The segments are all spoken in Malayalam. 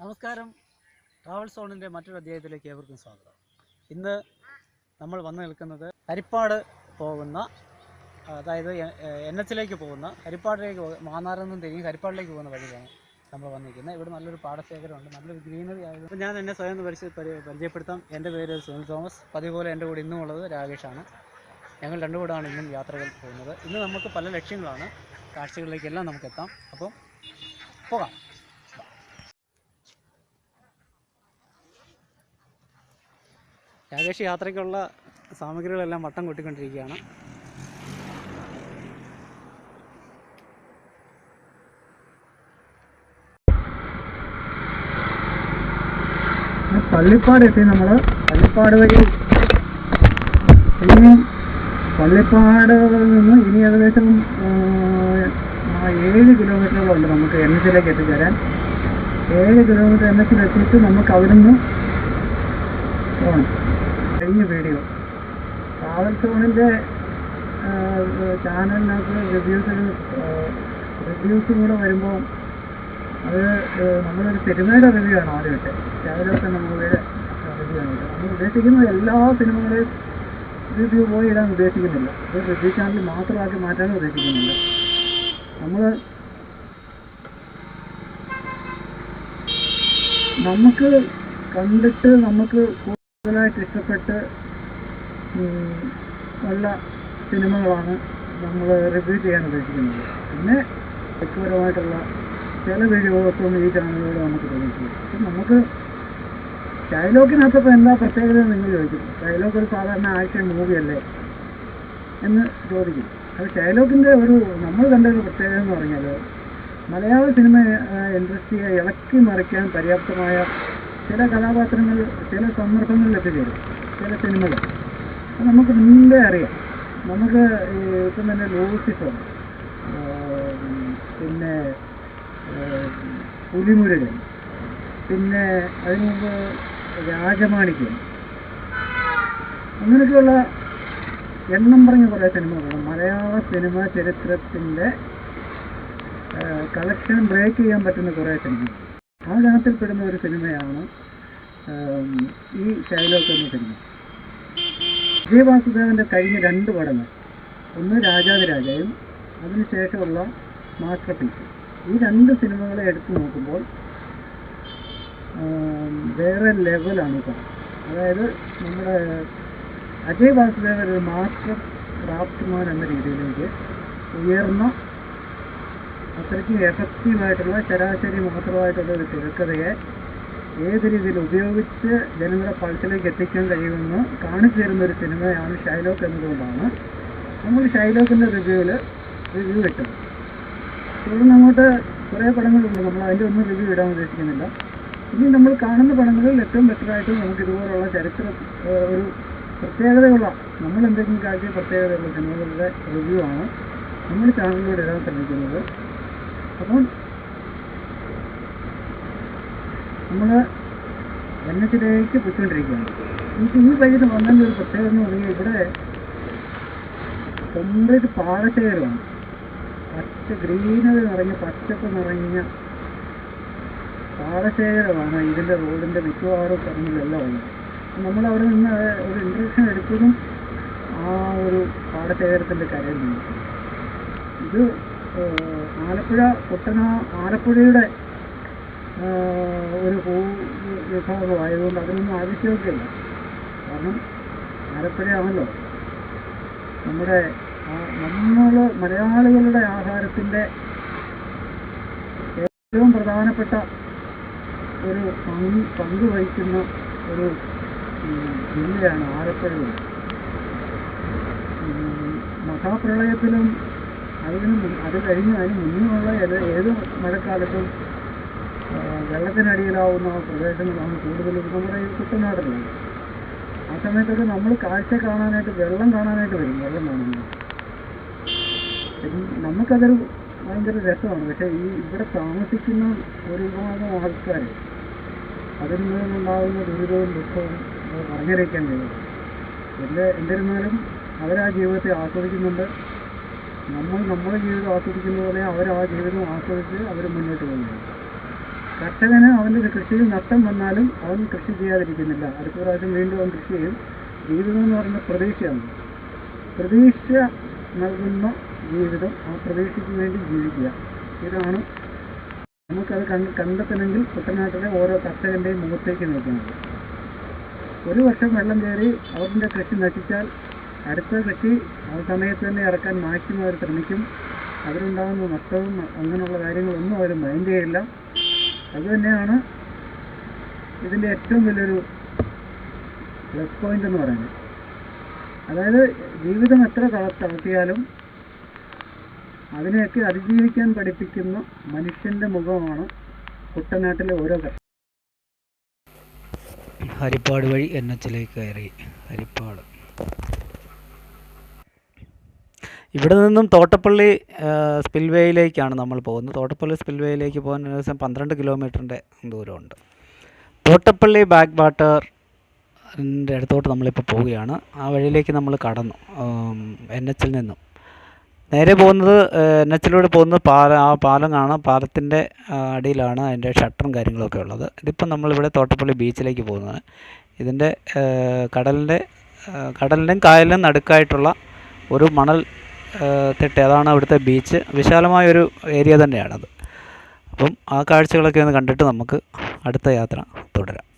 നമസ്കാരം. ട്രാവൽ സോണിന്റെ മറ്റൊരു അധ്യായത്തിലേക്ക് ഏവർക്കും സ്വാഗതം. ഇന്ന് നമ്മൾ വന്നു നിൽക്കുന്നത് ഹരിപ്പാട് പോകുന്ന അതായത് എൻ എച്ചിലേക്ക് പോകുന്ന ഹരിപ്പാടിലേക്ക് മാന്നാറിൽ നിന്നും തിരിഞ്ഞ് ഹരിപ്പാടിലേക്ക് പോകുന്ന വഴിയാണ് നമ്മൾ വന്നിരിക്കുന്നത്. ഇവിടെ നല്ലൊരു പാടശേഖരമുണ്ട് നല്ലൊരു ഗ്രീനറി ആയത് ഞാൻ എന്നെ സ്വയം പരിശ പരിചയ പരിചയപ്പെടുത്താം. എന്റെ പേര് സുനിൽ തോമസ്. പതിപോലെ എന്റെ കൂടെ ഇന്നും ഉള്ളത് രാകേഷാണ്. ഞങ്ങൾ രണ്ടു കൂടാണ് ഇന്നും യാത്രകൾ പോകുന്നത്. ഇന്ന് നമുക്ക് പല ലക്ഷ്യങ്ങളാണ്. കാഴ്ചകളിലേക്കെല്ലാം നമുക്ക് എത്താം. അപ്പം പോകാം. രാകേഷ് യാത്രയ്ക്കുള്ള സാമഗ്രികളെല്ലാം വട്ടം കൊട്ടിക്കൊണ്ടിരിക്കുകയാണ്. പള്ളിപ്പാട് എത്തി നമ്മൾ പള്ളിപ്പാട് വഴി ഇനി പള്ളിപ്പാട് നിന്ന് ഇനി ഏകദേശം ഏഴ് കിലോമീറ്ററുകളുണ്ട് നമുക്ക് എൻ എച്ചിലേക്ക് എത്തിച്ചേരാൻ. ഏഴ് കിലോമീറ്റർ എൻ എച്ചിൽ എത്തിയിട്ട് നമുക്ക് അവിടുന്ന് പോകണം കഴിഞ്ഞ വീഡിയോ. ട്രാവൽ സോണിന്റെ ചാനലിനകത്ത് റിവ്യൂസിൽ റിവ്യൂസ് കൂടെ വരുമ്പോൾ അത് നമ്മളൊരു സിനിമയുടെ റിവ്യൂ ആണ് ആദ്യമൊക്കെ രാവിലത്തെ നമ്മളുടെ റിവ്യൂ ആണ്. നമ്മൾ ഉദ്ദേശിക്കുന്നത് എല്ലാ സിനിമകളെയും റിവ്യൂ പോയി ഇടാൻ ഉദ്ദേശിക്കുന്നില്ല. അത് റിവ്യൂ ചാനൽ മാത്രമാക്കി മാറ്റാൻ ഉദ്ദേശിക്കുന്നില്ല. നമ്മൾ നമുക്ക് കണ്ടിട്ട് നമുക്ക് കൂടുതലായിട്ട് ഇഷ്ടപ്പെട്ട് നല്ല സിനിമകളാണ് നമ്മൾ റിവ്യൂ ചെയ്യാൻ ഉദ്ദേശിക്കുന്നത്. പിന്നെ വ്യക്തിപരമായിട്ടുള്ള ചില വീഡിയോകൾക്കും ഈ ചാനലിലൂടെ നമുക്ക് തോന്നിയിട്ടുണ്ട് അപ്പം നമുക്ക് ഡയലോഗിനകത്തപ്പോൾ എന്താ പ്രത്യേകത നിങ്ങൾ ചോദിക്കും. ഡയലോഗ് ഒരു സാധാരണ ആക്ഷൻ മൂവിയല്ലേ എന്ന് ചോദിക്കും. അത് ഡയലോഗിന്റെ ഒരു നമ്മൾ കണ്ട ഒരു പ്രത്യേകത എന്ന് പറഞ്ഞാൽ മലയാള സിനിമ ഇൻഡസ്ട്രിയെ ഇളക്കി മറിക്കാൻ പര്യാപ്തമായ ചില കഥാപാത്രങ്ങൾ ചില സന്ദർഭങ്ങളിൽ എത്തിച്ചേരും ചില സിനിമകൾ. അത് നമുക്ക് മുമ്പേ അറിയാം. നമുക്ക് ഇപ്പം തന്നെ ലൂസിഫർ പിന്നെ പുലിമുരുകൻ പിന്നെ അതിനു മുമ്പ് രാജമാണിക്യം. അങ്ങനെയൊക്കെയുള്ള എണ്ണം പറഞ്ഞ കുറേ സിനിമകളുണ്ട്. മലയാള സിനിമ ചരിത്രത്തിന്റെ കളക്ഷൻ ബ്രേക്ക് ചെയ്യാൻ പറ്റുന്ന കുറേ സിനിമ ആ ഗണത്തിൽപ്പെടുന്ന ഒരു സിനിമയാണ് ഈ ഷൈലോക്ക് എന്ന സിനിമ. വിജയവാസുദേവന്റെ കഴിഞ്ഞ രണ്ട് പടങ്ങൾ ഒന്ന് രാജാതിരാജയും അതിനുശേഷമുള്ള മാസ്റ്റർ പീസ് ഈ രണ്ട് സിനിമകളെ എടുത്തു നോക്കുമ്പോൾ വേറെ ലെവലാണ് പടം. അതായത് നമ്മുടെ അജയ് വാസുദേവൻ ഒരു മാസ്റ്റർ ക്രാഫ്റ്റ്മാൻ എന്ന രീതിയിലേക്ക് ഉയർന്ന അത്രയ്ക്ക് എഫക്റ്റീവായിട്ടുള്ള ശരാശരി മാത്രമായിട്ടുള്ള ഒരു തിരക്കഥയെ ഏത് രീതിയിൽ ഉപയോഗിച്ച് ജനങ്ങളെ പൾസിലേക്ക് എത്തിക്കാൻ കഴിയുമെന്ന് കാണിച്ചു തരുന്ന ഒരു സിനിമയാണ് ഷൈലോക്ക് എന്നതുകൊണ്ടാണ് നമ്മൾ ഷൈലോക്കിന്റെ റിവ്യൂവിൽ റിവ്യൂ ഇട്ടത് തുടർന്ന് അങ്ങോട്ട് കുറേ പടങ്ങളുണ്ട്. നമ്മൾ അതിന്റെ ഒന്നും റിവ്യൂ ഇടാൻ ഉദ്ദേശിക്കുന്നില്ല. ഇനി നമ്മൾ കാണുന്ന പടങ്ങളിൽ ഏറ്റവും ബെറ്ററായിട്ട് നമുക്ക് ഇതുപോലുള്ള ചരിത്ര ഒരു പ്രത്യേകതയുള്ള നമ്മൾ എന്തെങ്കിലും കാഴ്ച പ്രത്യേകതയുള്ള സിനിമകളുടെ റിവ്യൂ ആണ് നമ്മൾ ചാനലിലൂടെ ഇടാൻ ശ്രമിക്കുന്നത്. അപ്പം നമ്മൾ എണ്ണത്തിലേക്ക് പൊയ്ക്കൊണ്ടിരിക്കുകയാണ്. എനിക്ക് ഈ വഴിയിൽ വന്നതിന്റെ ഒരു പ്രത്യേകത എന്ന് പറഞ്ഞാൽ ഇവിടെ കംപ്ലീറ്റ് പാടശേഖരമാണ് പച്ച ഗ്രീനറി നിറഞ്ഞ പച്ചപ്പ് നിറഞ്ഞ പാടശേഖരമാണ് ഇതിന്റെ റോഡിന്റെ മിക്കവാറും സ്ഥലങ്ങളിലെല്ലാം ഉള്ളത് നമ്മൾ അവിടെ നിന്ന് ഒരു ഇൻട്രക്ഷൻ എടുത്തതും ആ ഒരു പാടശേഖരത്തിന്റെ കരയിൽ നിന്ന് ഇത് ആലപ്പുഴ കുട്ടനാ ആലപ്പുഴയുടെ ഒരു ഭൂ വിഭാഗമായതുകൊണ്ട് അതിനൊന്നും ആവശ്യമൊക്കെയില്ല കാരണം ആലപ്പുഴയാണല്ലോ. നമ്മുടെ നമ്മൾ മലയാളികളുടെ ആഹാരത്തിന്റെ ഏറ്റവും പ്രധാനപ്പെട്ട ഒരു പങ്ക് പങ്ക് വഹിക്കുന്ന ഒരു ജില്ലയാണ് ആലപ്പുഴ. മഹാപ്രളയത്തിലും അതിന് അത് കഴിഞ്ഞ് അതിന് മുന്നുമുള്ള ഏത് ഏത് മഴക്കാലത്തും വെള്ളത്തിനടിയിലാവുന്ന പ്രദേശങ്ങളാണ് കൂടുതലും നമ്മുടെ ഈ കുട്ടനാട്ടിലുള്ളത് ആ സമയത്തൊക്കെ നമ്മൾ കാഴ്ച കാണാനായിട്ട് വെള്ളം കാണാനായിട്ട് വരും വെള്ളം കാണുന്നത് പിന്നെ നമുക്കതൊരു ഭയങ്കര രസമാണ്. പക്ഷേ ഈ ഇവിടെ താമസിക്കുന്ന ഒരു വിഭാഗം ആൾക്കാർ അതിൽ നിന്നുണ്ടാകുന്ന ദുരിതവും ദുഃഖവും പറഞ്ഞറിയിക്കാൻ കഴിയും. എന്റെ എന്നിരുന്നാലും അവരാ ജീവിതത്തെ ആസ്വദിക്കുന്നുണ്ട്. നമ്മൾ നമ്മുടെ ജീവിതം ആസ്വദിക്കുന്ന പോലെ അവർ ആ ജീവിതം ആസ്വദിച്ച് അവർ മുന്നോട്ട് പോകുന്നു. കർഷകന് അവന്റെ കൃഷിയിൽ നഷ്ടം വന്നാലും അവൻ കൃഷി ചെയ്യാതിരിക്കുന്നില്ല. അടുത്ത പ്രാവശ്യം വീണ്ടും അവൻ കൃഷി ചെയ്യും. ജീവിതം എന്ന് പറയുന്ന പ്രതീക്ഷയാണ്. പ്രതീക്ഷ നൽകുന്ന ജീവിതം ആ പ്രതീക്ഷയ്ക്ക് വേണ്ടി ജീവിക്കുക. ഇതാണ് നമുക്കത് കണ്ട് കണ്ടെത്തണമെങ്കിൽ കുട്ടനാട്ടിലെ ഓരോ കർഷകന്റെയും മുഖത്തേക്ക് നോക്കുന്നത്. ഒരു വർഷം വെള്ളം കയറി അവരുടെ കൃഷി നശിച്ചാൽ അടുത്ത കൃഷി ആ സമയത്ത് തന്നെ ഇറക്കാൻ മാക്സിമം അവർ ശ്രമിക്കും. അതിലുണ്ടാകുന്ന നഷ്ടവും അങ്ങനെയുള്ള കാര്യങ്ങളൊന്നും അവർ മൈൻഡ് ചെയ്യില്ല. അതുതന്നെയാണ് ഇതിന്റെ ഏറ്റവും വലിയൊരു പ്ലസ് പോയിന്റ് എന്ന് പറയുന്നത്. അതായത് ജീവിതം എത്ര തള- തളർത്തിയാലും അതിനെയൊക്കെ അതിജീവിക്കാൻ പഠിപ്പിക്കുന്ന മനുഷ്യന്റെ മുഖമാണ് കുട്ടനാട്ടിലെ ഓരോ കർഷകരും ഹരിപ്പാട് വഴി എൻ എച്ചിലേക്ക് കയറി. ഹരിപ്പാട്. ഇവിടെ നിന്നും തോട്ടപ്പള്ളി സ്പിൽവേയിലേക്കാണ് നമ്മൾ പോകുന്നത്. തോട്ടപ്പള്ളി സ്പിൽവേയിലേക്ക് പോകാൻ ഏകദേശം പന്ത്രണ്ട് കിലോമീറ്ററിന്റെ ദൂരമുണ്ട്. തോട്ടപ്പള്ളി ബാക്ക് വാട്ടറിന്റെ അടുത്തോട്ട് നമ്മളിപ്പോൾ പോവുകയാണ്. ആ വഴിയിലേക്ക് നമ്മൾ കടന്നു. എൻ എച്ചിൽ നിന്നും. നേരെ പോകുന്നത് എൻ എച്ചിലൂടെ പോകുന്നത് പാലം ആ പാലം കാണാം. പാലത്തിന്റെ അടിയിലാണ് അതിന്റെ ഷട്ടറും കാര്യങ്ങളൊക്കെ ഉള്ളത്. ഇതിപ്പം നമ്മളിവിടെ തോട്ടപ്പള്ളി ബീച്ചിലേക്ക് പോകുന്നത് ഇതിന്റെ കടലിന്റെ കടലിന്റെയും കായലിനും നടുക്കായിട്ടുള്ള ഒരു മണൽ തിട്ട. അതാണ് അവിടുത്തെ ബീച്ച് വിശാലമായൊരു ഏരിയ തന്നെയാണത്. അപ്പം ആ കാഴ്ചകളൊക്കെ ഒന്ന് കണ്ടിട്ട് നമുക്ക് അടുത്ത യാത്ര തുടരാം.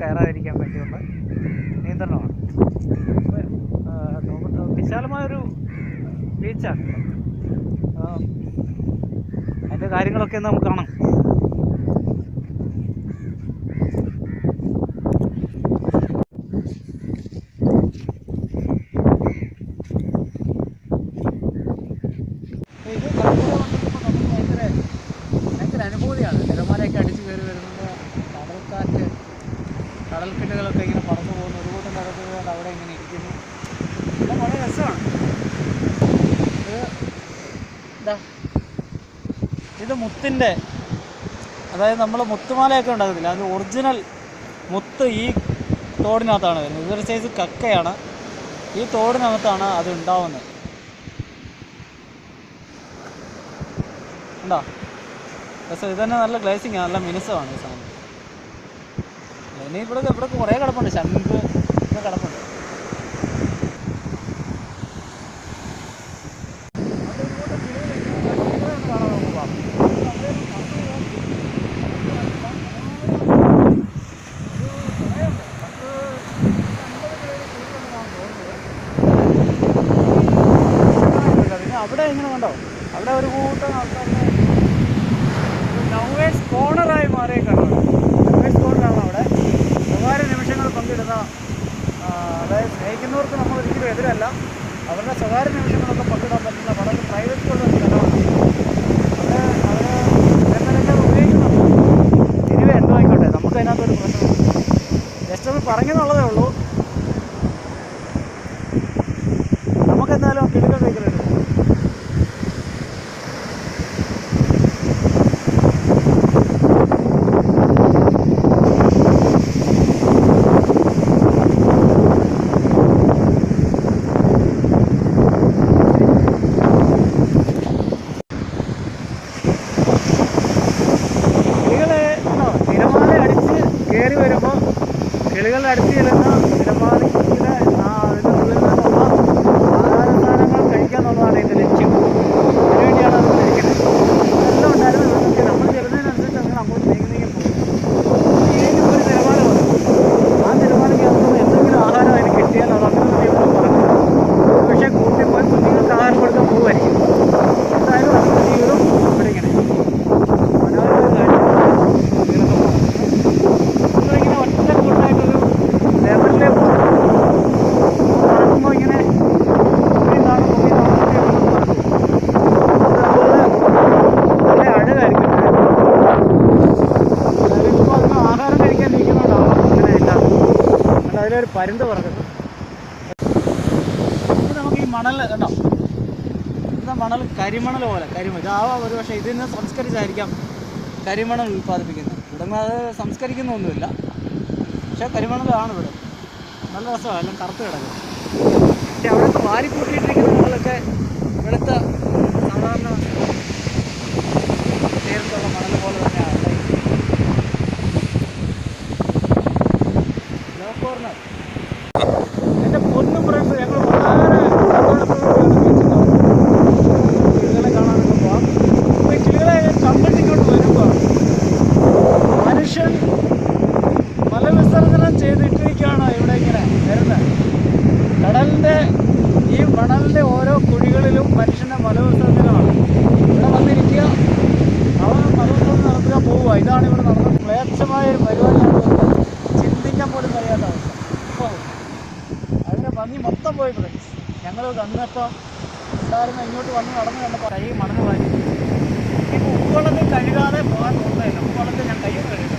കയറാതിരിക്കാൻ വേണ്ടിയുള്ള നിയന്ത്രണമാണ്. വിശാലമായൊരു ബീച്ചാണ്. അതിന്റെ കാര്യങ്ങളൊക്കെ നമുക്ക് കാണാം ഇത് കടൽപ്പുറം വന്നപ്പോൾ നമുക്ക് ഭയങ്കര ഭയങ്കര അനുഭൂതിയാണ് തിരമാലയൊക്കെ അടിച്ച് കയറി വരുന്നത് കടൽക്കാറ്റ് കടൽക്കിട്ടുകളൊക്കെ ഇങ്ങനെ പറന്നു പോകുന്നു ഒരു കൂട്ടം കടൽക്കിട്ടുകൾ അവിടെ ഇങ്ങനെ ഇരിക്കുന്നു എല്ലാം വളരെ രസമാണ് ഇത് മുത്തിന്റെ അതായത് നമ്മൾ മുത്തുമാലയൊക്കെ ഉണ്ടാകുന്നില്ല അത് ഒറിജിനൽ മുത്ത് ഈ തോടിനകത്താണ് വരുന്നത്. ഇതൊരു സൈസ് കക്കയാണ്. ഈ തോടിനകത്താണ് അത് ഉണ്ടാവുന്നത്. ഉണ്ടോ രസം ഇത് തന്നെ നല്ല ഗ്ലേസിങ് നല്ല മിനുസമാണ് ഈ സാധനം. ഇനി ഇവിടെ ഇവിടെ കുറേ കിടപ്പുണ്ട്. ശംഖ് കിടപ്പുണ്ട് അത് ഇങ്ങോട്ട് കിളികൾ കിളികളെ ഒന്ന് കാണാൻ നമുക്ക് പോവാം. അവിടെ കണ്ടോ. അവിടെ ഒരു കൂട്ടം നൗവേഴ്സ് കോർണറായി മാറിയേക്കാണ് നൗവേഴ്സ് കോർണറാണ് അവിടെ സ്വകാര്യ നിമിഷങ്ങൾ പങ്കിടുന്ന ആ, അതായത് സ്നേഹിക്കുന്നവർക്ക് നമ്മൾ ഒരിക്കലും എതിരല്ല അവരുടെ സ്വകാര്യ നിമിഷങ്ങളൊക്കെ പങ്കിടാൻ പറ്റുന്ന വളരെ പ്രൈവസി ഉള്ള ഒരു സ്ഥലമാണ് അവിടെ അവർ ഇതെല്ലാം ഉപയോഗിക്കുന്നുണ്ട് ഇനിവേ എന്തോ ആയിക്കോട്ടെ നമുക്ക് അതിനകത്തൊരു പ്രശ്നം ജസ്റ്റ് ഒന്ന് പറഞ്ഞെന്നുള്ളതേ ഉള്ളൂ നമുക്കെന്തായാലും കിടുക്കം കഴിക്കലുണ്ട് ഒരു പരുന്ത് പറക്കുന്നു. നമുക്ക് ഈ മണൽ കണ്ടോ? ഇന്ന മണൽ കരിമണൽ പോലെ കരിമണൽ ഇതാവാം ഒരു പക്ഷേ ഇതിൽ നിന്ന് സംസ്കരിച്ചായിരിക്കാം കരിമണൽ ഉൽപ്പാദിപ്പിക്കുന്നത്. ഇവിടെ അത് സംസ്കരിക്കുന്നൊന്നുമില്ല. പക്ഷേ കരിമണലാണ് ഇവിടെ. നല്ല രസമാണ് എല്ലാം കറുത്ത് കിടക്കും. പക്ഷെ അവിടെ വാരി കൂട്ടിയിട്ടിരിക്കുന്ന മണലൊക്കെ വെളുത്ത സാധാരണ ചേർത്തുള്ള മണൽ പോലെ തന്നെയാണ് ഇവിടെ ലോ കോർണർ എന്റെ പൊന്നും ഫ്രണ്ട്സ് ഞങ്ങൾ വളരെ സന്തോഷത്തോടെയാണ് ബീച്ചിൽ കിളികളെ കാണാനൊക്കെ പോവാം അപ്പോൾ ഈ കിളികളെ കണ്ടിട്ട് ഇങ്ങോട്ട് വരുമ്പോൾ മനുഷ്യൻ മലവിസർജനം ചെയ്തിട്ടിരിക്കുകയാണ് ഇവിടെ ഇങ്ങനെ വരുന്നത് കടലിന്റെ ഈ മണലിന്റെ ഓരോ കുഴികളിലും മനുഷ്യന്റെ മലവിസർജനമാണ് ഇവിടെ വന്നിരിക്കുക. അവർ മലവിസർജനം നടത്തുക പോവുക. ഇതാണ് ഇവിടെ നടന്ന ക്ലേച്ഛമായ ഒരു പരിപാടിയാണ് ചിന്തിക്കാൻ പോലും കഴിയാത്ത അവസ്ഥ. ഇപ്പോൾ അതിന്റെ ഭംഗി മൊത്തം പോയി ഫ്രണ്ട്സ് ഞങ്ങൾ വന്നപ്പോൾ ഉണ്ടായിരുന്ന ഇങ്ങോട്ട് വന്ന് നടന്ന് കണ്ടപ്പോൾ കൈ മണന്ന് വാരി. ഇപ്പോൾ ഉപ്പുവെള്ളത്തിൽ കഴുകാതെ പോകാൻ തോന്നുന്നില്ല. ഉപ്പുവെള്ളത്തിൽ ഞാൻ കൈ കഴുകും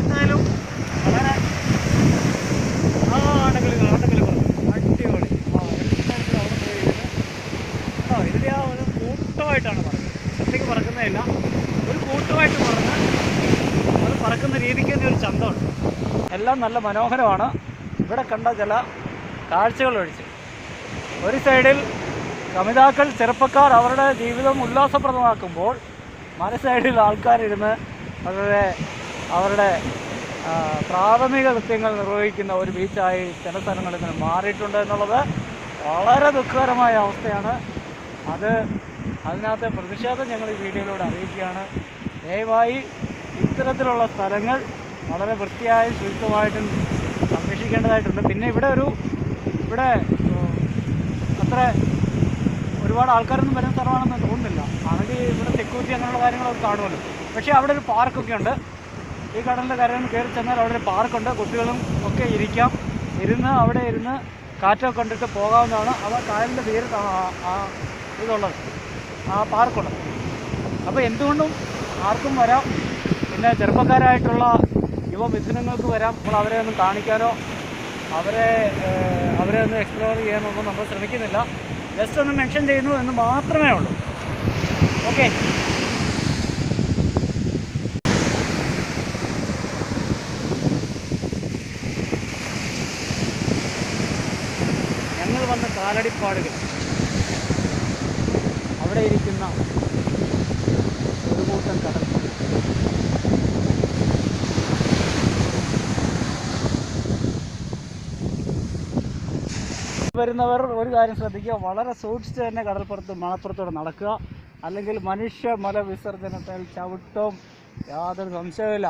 എന്തായാലും വളരെ ആ ആണ്ടക്കിളി ആണ്ടക്കിളി പറഞ്ഞു അടിപൊളി ആ എല്ലാവരും അവിടെ പോയി ഇരുന്ന് ആ ഇതിന്റെ ആ ഒരു കൂട്ടമായിട്ടാണ് പറഞ്ഞത് ഒറ്റയ്ക്ക് പറക്കുന്നതല്ല ഒരു കൂട്ടമായിട്ട് പറഞ്ഞ് അത് പറക്കുന്ന രീതിക്ക് തന്നെ ഒരു ചന്തമുണ്ട് എല്ലാം നല്ല മനോഹരമാണ്. ഇവിടെ കണ്ട ചില കാഴ്ചകൾ ഒഴിച്ച്. ഒരു സൈഡിൽ കമിതാക്കൾ ചെറുപ്പക്കാർ അവരുടെ ജീവിതം ഉല്ലാസപ്രദമാക്കുമ്പോൾ മറു സൈഡിൽ ആൾക്കാരിരുന്ന് വളരെ അവരുടെ പ്രാഥമിക കൃത്യങ്ങൾ നിർവഹിക്കുന്ന ഒരു ബീച്ചായി ചില സ്ഥലങ്ങളിൽ നിന്ന് മാറിയിട്ടുണ്ട് എന്നുള്ളത് വളരെ ദുഃഖകരമായ അവസ്ഥയാണ്. അത് അതിനകത്തെ പ്രതിഷേധം ഞങ്ങൾ ഈ വീഡിയോയിലൂടെ അറിയിക്കുകയാണ്. ദയവായി ഇത്തരത്തിലുള്ള സ്ഥലങ്ങൾ വളരെ വൃത്തിയായും ശുചിത്വമായിട്ടും സംരക്ഷിക്കേണ്ടതായിട്ടുണ്ട്. പിന്നെ ഇവിടെ ഒരു ഇവിടെ അത്ര ഒരുപാട് ആൾക്കാരൊന്നും വരുന്ന സ്ഥലമാണെന്ന് തോന്നുന്നില്ല. ആണെങ്കിൽ ഇവിടെ സെക്യൂരിറ്റി അങ്ങനെയുള്ള കാര്യങ്ങളൊക്കെ കാണുമല്ലോ. പക്ഷേ അവിടെ ഒരു പാർക്കൊക്കെ ഉണ്ട്. ഈ കടലിന്റെ കരയിൽ കയറി ചെന്നാൽ അവിടെ ഒരു പാർക്കുണ്ട്. കുട്ടികളും ഒക്കെ ഇരിക്കാം. ഇരുന്ന് അവിടെ ഇരുന്ന് കാറ്റൊക്കെ കണ്ടിട്ട് പോകാവുന്നതാണ്. അവ കായലിന്റെ തീരത്താണ് ആ ഇതുള്ളത്. ആ പാർക്കുള്ളത്. അപ്പോൾ എന്തുകൊണ്ടും ആർക്കും വരാം. പിന്നെ ചെറുപ്പക്കാരായിട്ടുള്ള യുവമിഥുനങ്ങൾക്ക് വരാം. നമ്മൾ അവരെ ഒന്നും കാണിക്കാനോ അവരെ അവരെ ഒന്ന് എക്സ്പ്ലോർ ചെയ്യാനൊന്നും നമ്മൾ ശ്രമിക്കുന്നില്ല. ജസ്റ്റ് ഒന്ന് മെൻഷൻ ചെയ്യുന്നു എന്ന് മാത്രമേ ഉള്ളൂ. ഓക്കെ ഞങ്ങൾ വന്ന കാലടിപ്പാടുകൾ. അവിടെ ഇരിക്കുന്ന ഒരു കൂട്ടം കടൽ വരുന്നവർ ഒരു കാര്യം ശ്രദ്ധിക്കുക. വളരെ സൂക്ഷിച്ച് തന്നെ കടൽപ്പുറത്ത് മണപ്പുറത്തൂടെ നടക്കുക. അല്ലെങ്കിൽ മനുഷ്യ മല വിസർജനത്തിൽ ചവിട്ടവും യാതൊരു സംശയവുമില്ല.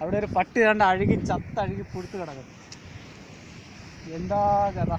അവിടെ ഒരു പട്ടി കണ്ട് അഴുകി ചത്തഴുകി പുഴുത്ത് കിടക്കും. എന്താ കഥ?